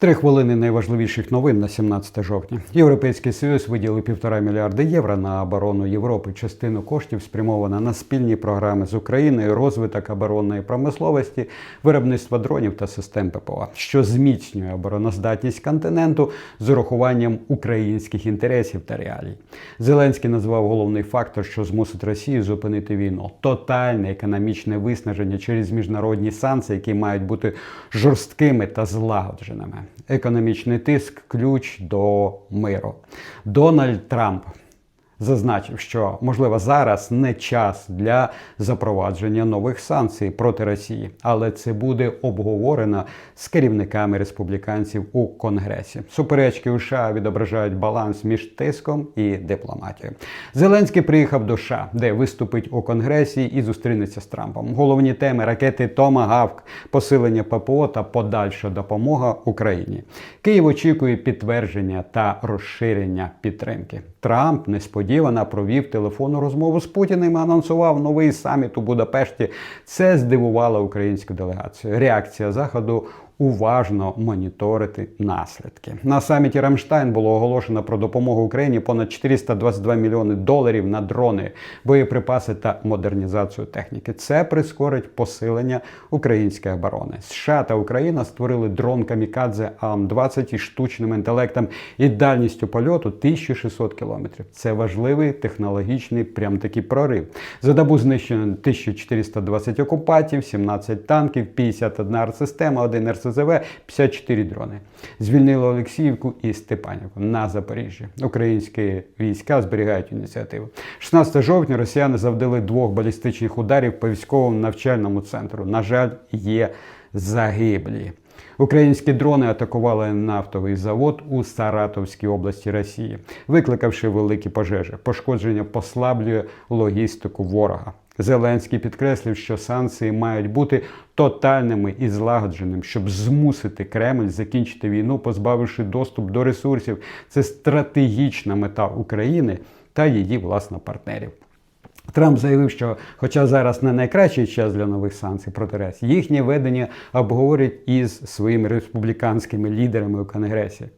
Три хвилини найважливіших новин на 17 жовтня. Європейський союз виділив півтора мільярда євро на оборону Європи. Частину коштів спрямована на спільні програми з Україною, розвиток оборонної промисловості, виробництво дронів та систем ППО, що зміцнює обороноздатність континенту з урахуванням українських інтересів та реалій. Зеленський назвав головний фактор, що змусить Росію зупинити війну тотальне економічне виснаження через міжнародні санкції, які мають бути жорсткими та злагодженими. Економічний тиск ключ до миру. Дональд Трамп зазначив, що можливо зараз не час для запровадження нових санкцій проти Росії, але це буде обговорено з керівниками республіканців у Конгресі. Суперечки у США відображають баланс між тиском і дипломатією. Зеленський приїхав до США, де виступить у Конгресі і зустрінеться з Трампом. Головні теми ракети Томагавк, посилення ППО та подальша допомога Україні. Київ очікує підтвердження та розширення підтримки. Трамп несподівано провів телефонну розмову з Путіним і анонсував новий саміт у Будапешті. Це здивувало українську делегацію. Реакція заходу. Уважно моніторити наслідки на саміті Рамштайн було оголошено про допомогу Україні понад 422 мільйони доларів на дрони, боєприпаси та модернізацію техніки. Це прискорить посилення української оборони. США та Україна створили дрон Камікадзе АМ-20 із штучним інтелектом і дальністю польоту 1600 кілометрів. Це важливий технологічний прям такий прорив. За добу знищено 1420 окупантів, 17 танків, 51 артсистема, 1 РСЗВ, 54 дрони. Звільнили Олексіївку і Степанівку на Запоріжжі. Українські війська зберігають ініціативу. 16 жовтня росіяни завдали двох балістичних ударів по військовому навчальному центру. На жаль, є загиблі. Українські дрони атакували нафтовий завод у Саратовській області Росії, викликавши великі пожежі. Пошкодження послаблює логістику ворога. Зеленський підкреслив, що санкції мають бути тотальними і злагодженими, щоб змусити Кремль закінчити війну, позбавивши доступ до ресурсів. Це стратегічна мета України та її власне партнерів. Трамп заявив, що, хоча зараз не найкращий час для нових санкцій проти Росії, їхнє ведення обговорять із своїми республіканськими лідерами у Конгресі.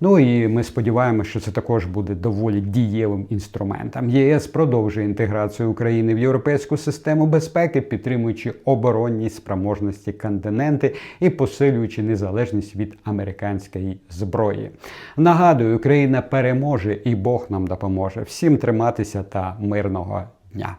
Ну і ми сподіваємося, що це також буде доволі дієвим інструментом. ЄС продовжує інтеграцію України в європейську систему безпеки, підтримуючи оборонні спроможності континенти і посилюючи незалежність від американської зброї. Нагадую, Україна переможе і Бог нам допоможе. Всім триматися та мирного дня.